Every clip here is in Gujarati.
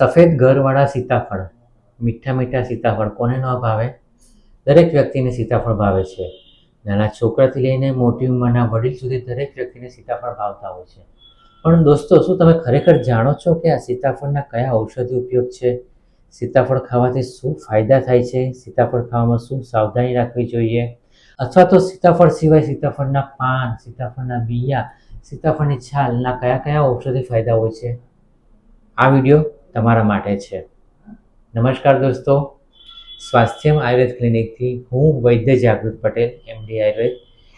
સફેદ ઘરવાળા સીતાફળ, મીઠા મીઠા સીતાફળ કોને ન ભાવે? દરેક વ્યક્તિને સીતાફળ ભાવે છે. નાના છોકરાથી લઈને મોટી ઉંમરના વડીલ સુધી દરેક વ્યક્તિને સીતાફળ ભાવતા હોય છે. પણ દોસ્તો, શું તમે ખરેખર જાણો છો કે આ સીતાફળના કયા ઔષધિ ઉપયોગ છે? સીતાફળ ખાવાથી શું ફાયદા થાય છે? સીતાફળ ખાવામાં શું સાવધાની રાખવી જોઈએ? અથવા તો સીતાફળ સિવાય સીતાફળના પાન, સીતાફળના બિયા, સીતાફળની છાલના કયા કયા ઔષધિ ફાયદા હોય છે? આ વીડિયો તમારા માટે છે. નમસ્કાર દોસ્તો. સ્વાસ્થ્યમ આયુર્વેદ ક્લિનિકથી હું વૈદ્ય જાગૃત પટેલ એમડી આયુર્વેદ.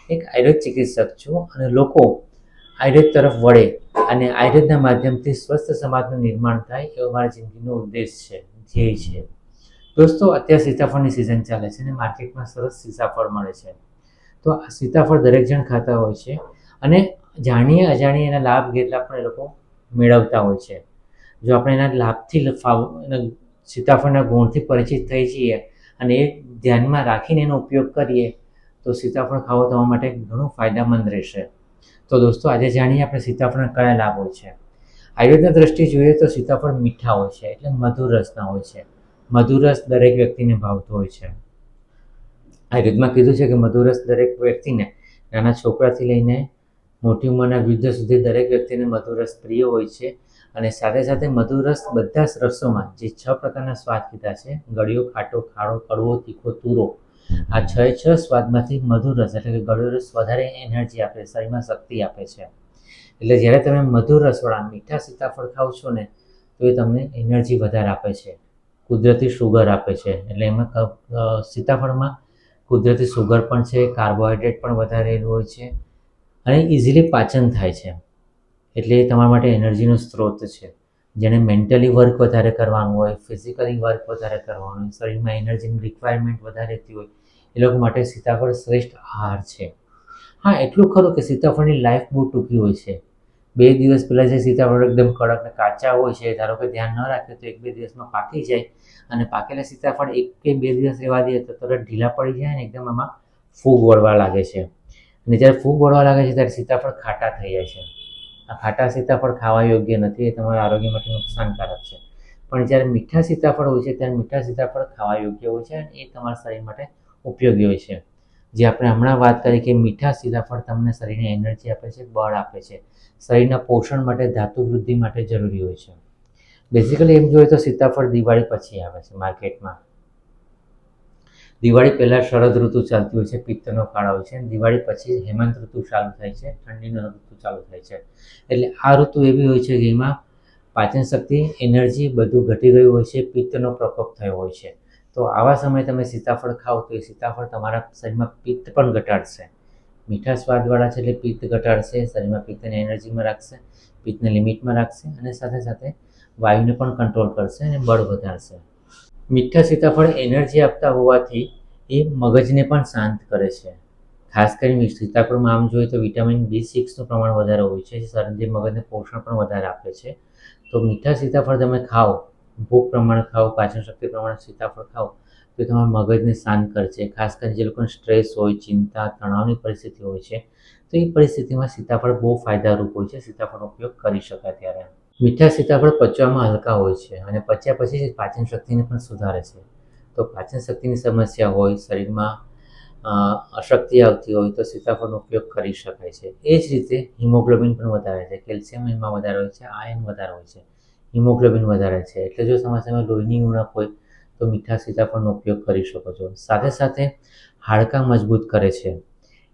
એક આયુર્વેદ ચિકિત્સક છું અને લોકો આયુર્વેદ તરફ વળે અને આયુર્વેદના માધ્યમથી સ્વસ્થ સમાજનું નિર્માણ થાય એવો મારા જિંદગીનો ઉદ્દેશ છે, ધ્યેય છે. દોસ્તો, અત્યારે સીતાફળની સિઝન ચાલે છે અને માર્કેટમાં સરસ સીતાફળ મળે છે. તો આ સીતાફળ દરેક જણ ખાતા હોય છે અને જાણીએ અજાણીએ એના લાભ ગેરલાભ પણ એ લોકો મેળવતા હોય છે. જો આપણે એના લાભથી એના સીતાફળના ગુણથી પરિચિત થઈ જઈએ અને એ ધ્યાનમાં રાખીને એનો ઉપયોગ કરીએ, તો સીતાફળ ખાવો તમારા માટે ઘણું ફાયદામંદ રહેશે. તો દોસ્તો, આજે જાણીએ આપણે સીતાફળના કયા લાભ છે. આયુર્વેદના દ્રષ્ટિએ જોઈએ તો સીતાફળ મીઠા હોય છે એટલે મધુર રસના હોય છે. મધુર રસ દરેક વ્યક્તિને ભાવતો હોય છે. આયુર્વેદમાં કીધું છે કે મધુર રસ દરેક વ્યક્તિને, નાના છોકરાથી લઈને મોટી ઉંમરના વૃદ્ધ સુધી દરેક વ્યક્તિને મધુર રસ પ્રિય હોય છે. અને સાથે સાથે મધુરસ બધા જ રસોમાં જે છ પ્રકારના સ્વાદ કીધા છે, ગળ્યો, ખાટો ખાડો કડવો, તીખો, તુરો, આ છ છ સ્વાદમાંથી મધુરસ એટલે કે ગળ્યો રસ વધારે એનર્જી આપે, શરીરમાં શક્તિ આપે છે. એટલે જ્યારે તમે મધુર રસવાળા મીઠા સીતાફળ ખાવ છો ને, તો એ તમને એનર્જી વધારે આપે છે. કુદરતી શુગર આપે છે. એટલે એમાં સીતાફળમાં કુદરતી શુગર પણ છે, કાર્બોહાઈડ્રેટ પણ વધારે હોય છે અને ઇઝીલી પાચન થાય છે. એટલે એ તમારા માટે એનર્જીનો સ્ત્રોત છે. જેને મેન્ટલી વર્ક વધારે કરવાનું હોય ફિઝિકલી વર્ક વધારે કરવાનું હોય, શરીરમાં એનર્જીની રિક્વાયરમેન્ટ વધારે રહેતી હોય, એ લોકો માટે સીતાફળ શ્રેષ્ઠ આહાર છે. હા, એટલું ખરું કે સીતાફળની લાઈફ બહુ ટૂંકી હોય છે. બે દિવસ પહેલાં જે સીતાફળ એકદમ કડક ને કાચા હોય છે, ધારો કે ધ્યાન ન રાખે તો એક બે દિવસમાં પાકી જાય અને પાકેલા સીતાફળ એક કે બે દિવસ રહેવા દઈએ તો તરત ઢીલા પડી જાય ને એકદમ આમાં ફૂગ વળવા લાગે છે. અને જ્યારે ફૂગ વળવા લાગે છે ત્યારે સીતાફળ ખાટા થઈ જાય છે. આ ખાટા સીતાફળ ખાવા યોગ્ય નથી, એ તમારા આરોગ્ય માટે નુકસાનકારક છે. પણ જ્યારે મીઠા સીતાફળ હોય છે, ત્યારે મીઠા સીતાફળ ખાવા યોગ્ય હોય છે અને એ તમારા શરીર માટે ઉપયોગી હોય છે. જે આપણે હમણાં વાત કરી કે મીઠા સીતાફળ તમને શરીરને એનર્જી આપે છે, બળ આપે છે. શરીરના પોષણ માટે, ધાતુ વૃદ્ધિ માટે જરૂરી હોય છે. બેઝિકલી એમ જોઈએ તો સીતાફળ દિવાળી પછી આવે છે, માર્કેટમાં. દિવાળી પહેલાં શરદ ઋતુ ચાલતી હોય છે, પિત્તનો કાળ હોય છે દિવાળી પછી હેમંત ઋતુ ચાલુ થાય છે, ઠંડીનો ઋતુ ચાલુ થાય છે. એટલે આ ઋતુ એવી હોય છે કે એમાં પાચન શક્તિ, એનર્જી બધું ઘટી ગયું હોય છે, પિત્તનો પ્રકોપ થયો હોય છે. તો આવા સમયે તમે સીતાફળ ખાઓ તો એ સીતાફળ તમારા શરીરમાં પિત્ત પણ ઘટાડશે. મીઠા સ્વાદવાળા છે એટલે પિત્ત ઘટાડશે, શરીરમાં પિત્તને એનર્જીમાં રાખશે, પિત્તને લિમિટમાં રાખશે અને સાથે સાથે વાયુને પણ કંટ્રોલ કરશે અને બળ વધારશે. મીઠા સીતાફળ એનર્જી આપતા હોવાથી એ મગજને પણ શાંત કરે છે. ખાસ કરીને સીતાફળમાં આમ જોઈએ તો વિટામિન બી સિક્સનું પ્રમાણ વધારે હોય છે, જે મગજને પોષણ પણ વધારે આપે છે. તો મીઠા સીતાફળ તમે ખાઓ, ભૂખ પ્રમાણે ખાઓ, પાચન શક્તિ પ્રમાણે સીતાફળ ખાઓ, તો તમારા મગજને શાંત કરશે. ખાસ કરીને જે લોકોને સ્ટ્રેસ હોય, ચિંતા, તણાવની પરિસ્થિતિ હોય છે, તો એ પરિસ્થિતિમાં સીતાફળ બહુ ફાયદારૂપ હોય છે. સીતાફળનો ઉપયોગ કરી શકાય ત્યારે. મીઠા સીતાફળ પચવામાં હલકા હોય છે અને પચ્યા પછી પાચન શક્તિને પણ સુધારે છે. તો પાચન શક્તિની સમસ્યા હોય, શરીરમાં અશક્તિ આવતી હોય તો સીતાફળનો ઉપયોગ કરી શકાય છે. એ જ રીતે હિમોગ્લોબિન પણ વધારે છે. કેલ્શિયમ એમાં વધારે હોય છે, આયન વધારે હોય છે. હિમોગ્લોબિન વધારે છે. એટલે જો સમસ્યામાં લોહીની ઉણપ હોય તો મીઠા સીતાફળનો ઉપયોગ કરી શકો છો. સાથે સાથે હાડકાં મજબૂત કરે છે.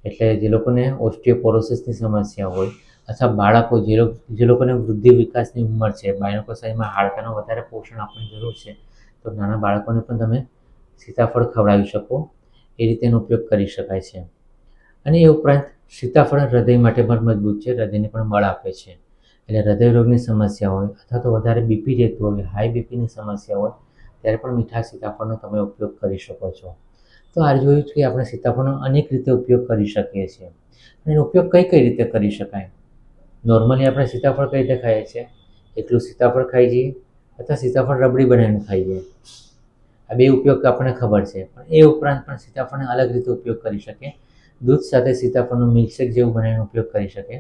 એટલે જે લોકોને ઓસ્ટિયોપોરોસિસની સમસ્યા હોય અથવા બાળકો જે જે લોકોને વૃદ્ધિ વિકાસની ઉંમર છે, બાળકો શરીરમાં હાડકાનું વધારે પોષણ આપવાની જરૂર છે, તો નાના બાળકોને પણ તમે સીતાફળ ખવડાવી શકો, એ રીતે એનો ઉપયોગ કરી શકાય છે. અને એ ઉપરાંત સીતાફળ હૃદય માટે પણ મજબૂત છે, હૃદયને પણ બળ આપે છે. એટલે હૃદય રોગની સમસ્યા હોય અથવા તો વધારે બીપી રહેતું હોય હાઈ બીપીની સમસ્યા હોય, ત્યારે પણ મીઠા સીતાફળનો તમે ઉપયોગ કરી શકો છો. તો આ જોયું કે આપણે સીતાફળનો અનેક રીતે ઉપયોગ કરી શકીએ છીએ. અને ઉપયોગ કઈ કઈ રીતે કરી શકાય? નોર્મલી આપણે સીતાફળ કઈ રીતે ખાઈએ છીએ? એકલું સીતાફળ ખાઈ જઈએ અથવા સીતાફળ રબડી બનાવીને ખાઈએ આ બે ઉપયોગ આપણને ખબર છે, પણ એ ઉપરાંત પણ સીતાફળને અલગ રીતે ઉપયોગ કરી શકે. દૂધ સાથે સીતાફળનું મિલ્કશેક જેવું બનાવીને ઉપયોગ કરી શકે.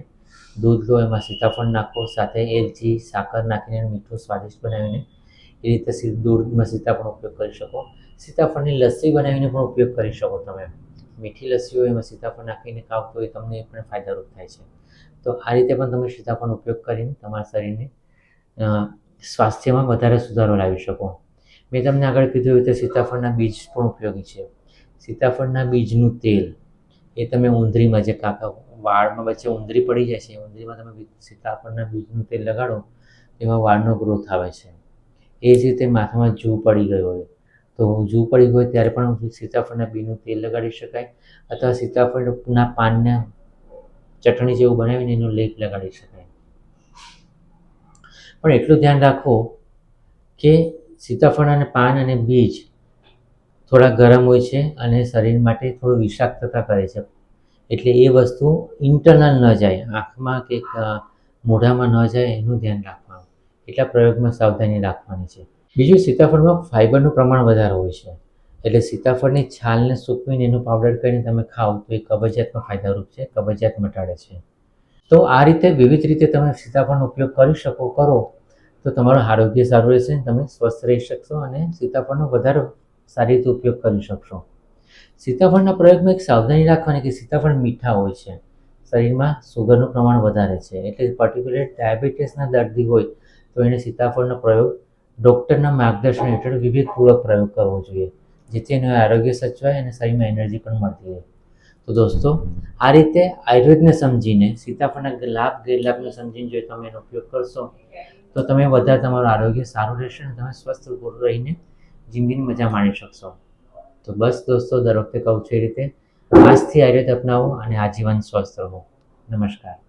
દૂધ લો, એમાં સીતાફળ નાખો, સાથે એલચી, સાકર નાખીને મીઠું, સ્વાદિષ્ટ બનાવીને એ રીતે દૂધમાં સીતાફળનો ઉપયોગ કરી શકો. સીતાફળની લસ્સી બનાવીને પણ ઉપયોગ કરી શકો તમે. મીઠી લસ્સી હોય, એમાં સીતાફળ નાખીને ખાવ તો એ તમને પણ ફાયદારૂપ થાય છે. તો આ રીતે પણ તમે સીતાફળનો ઉપયોગ કરીને તમારા શરીરને સ્વાસ્થ્યમાં વધારે સુધારો લાવી શકો. મેં તમને આગળ કીધું એવી રીતે સીતાફળના બીજ પણ ઉપયોગી છે. સીતાફળના બીજનું તેલ, એ તમે ઉંદરીમાં જે કાકા વાળમાં વચ્ચે ઉંદરી પડી જાય છે, એ ઉંદરીમાં તમે સીતાફળના બીજનું તેલ લગાડો, એમાં વાળનો ગ્રોથ આવે છે. એ જ રીતે માથામાં જૂ પડી ગયો હોય, તો જૂ પડી હોય ત્યારે પણ સીતાફળના બીજનું તેલ લગાડી શકાય, અથવા સીતાફળના પાનને ચટણી જેવું બનાવીને એનો લેપ લગાડી શકાય. પણ એટલું ધ્યાન રાખો કે સીતાફળ અને પાન અને બીજ થોડા ગરમ હોય છે અને શરીર માટે થોડું વિષાક્તતા કરે છે. એટલે એ વસ્તુ ઇન્ટરનલ ન જાય, આંખમાં કે મોઢામાં ન જાય એનું ધ્યાન રાખવાનું. એટલા પ્રયોગમાં સાવધાની રાખવાની છે. બીજું, સીતાફળમાં ફાઇબરનું પ્રમાણ વધારે હોય છે. એટલે સીતાફળની છાલને સૂકવીને એનું પાવડર કરીને તમે ખાઓ તો એ કબજિયાતમાં ફાયદારૂપ છે, કબજિયાત મટાડે છે. તો આ રીતે વિવિધ રીતે તમે સીતાફળનો ઉપયોગ કરી શકો, કરો, તો તમારું આરોગ્ય સારું રહેશે, તમે સ્વસ્થ રહી શકશો અને સીતાફળનો વધારે સારી રીતે ઉપયોગ કરી શકશો. સીતાફળના પ્રયોગમાં એક સાવધાની રાખવાની કે સીતાફળ મીઠા હોય છે. શરીરમાં સુગરનું પ્રમાણ વધારે છે, એટલે પર્ટિક્યુલર ડાયાબિટીસના દર્દી હોય તો એને સીતાફળનો પ્રયોગ ડૉક્ટરના માર્ગદર્શન હેઠળ વિવેકપૂર્વક પ્રયોગ કરવો જોઈએ. જેથી એનું આરોગ્ય સચવાય અને શરીરમાં એનર્જી પણ મળતી રહે. તો દોસ્તો, આ રીતે આયુર્વેદને સમજીને સીતાફળના લાભ, ગેરલાભને સમજીને જો તમે એનો ઉપયોગ કરશો, તો તમે વધારે તમારું આરોગ્ય સારું રહેશે અને તમે સ્વસ્થ રહીને જિંદગીની મજા માણી શકશો. તો બસ દોસ્તો, દર વખતે કહું છું એ રીતે, આજથી આયુર્વેદ અપનાવો અને આજીવન સ્વસ્થ રહો. નમસ્કાર.